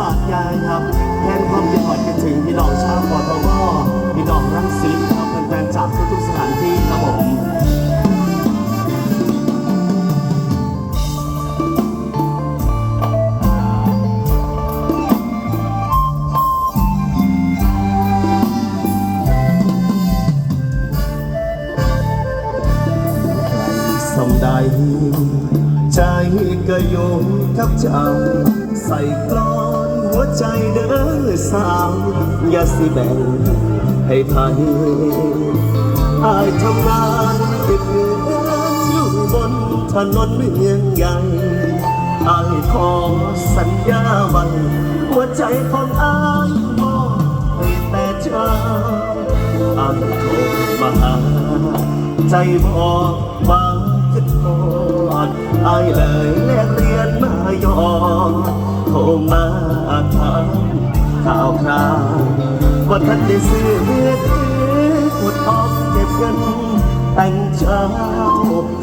บาทยายครับ แทนความคิดหอดคิดถึงพี่น้องชาวกทมพี่น้องรังสิตครับแฟนๆจากทุกๆสถานที่ครับผมสมใดใจก็ยู่กับเจ้าใส่กลอน หัวใจเด้อสาวอย่าสิแบ่งให้ไทยอายทำงานเก็บเงินอยู่บนถนนเมืองใหญ่อายขอสัญญาวันหัวใจของอายมอบให้แต่เจ้าอันโทรมาหาใจบอกว่าคิดทอดอายเลยแลกเรียนมายอม ทรมาถามข่าวคราวว่าท่านได้ซื้อเมื่อคืนปวดออมเก็บเงิน แต่งเช้า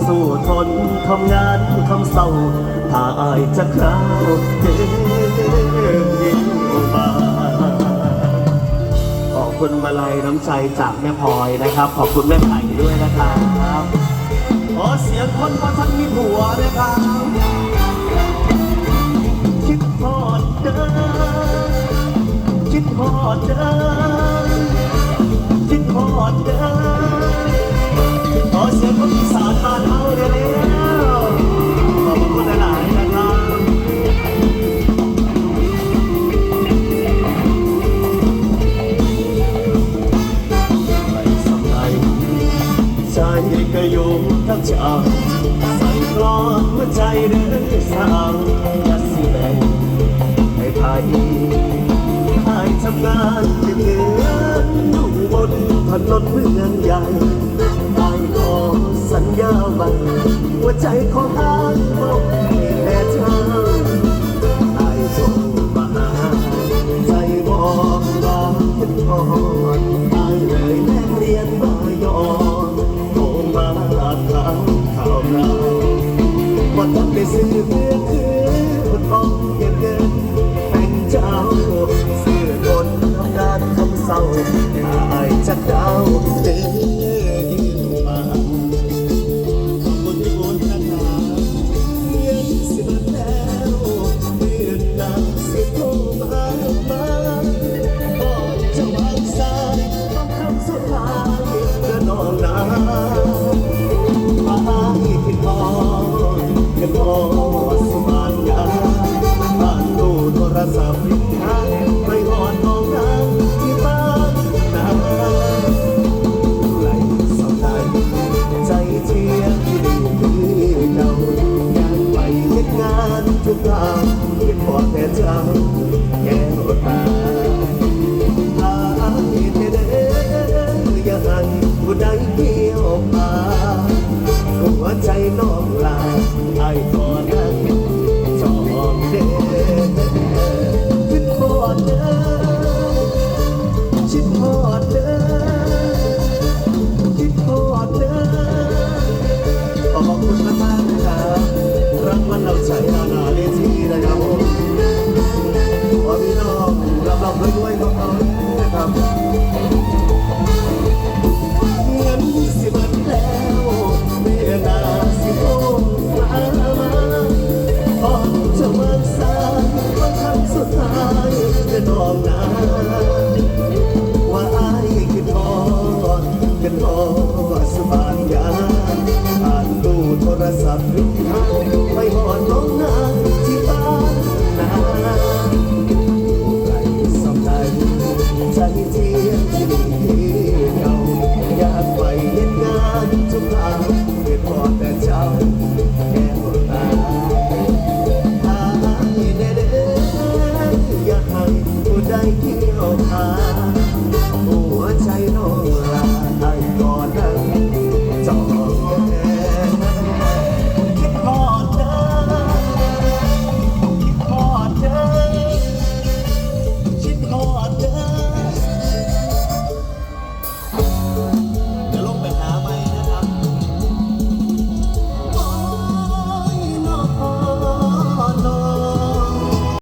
สู้ทนทำงานคำเศร้า ถ้าอายจะคราวเดินยิ่งมาขอบคุณมาลัยน้ำใจจากแม่พลอยนะครับ ขอบคุณแม่ไผ่ด้วยนะครับขอเสียงคนเพราะท่านมีผัวนะครับ คิดพอดเดินคิดพอดเดินขอเสียงคนอีสานบ้านเฮาเร็วๆขอบคุณหลายๆนะครับไม่สำคัญใจก็ยู่กับเจ้าสั่นกลอนหัวใจเดินสาว ทำงานเก็บเงินอยู่บนถนนเมืองใหญ่ไอ้ขอสัญญาวันหัวใจของอายบอกแต่เธอไอ้จงมาหาใจบอกบอกคิดทอดไอ้เลยแลกเรียนมายอมโทรมาถามข่าวเราว่าต้องไปซื้อเพื่อคื ไใดเกี่ยวมาหัวใจน้องลาไอ้ายขอน ที่เราพา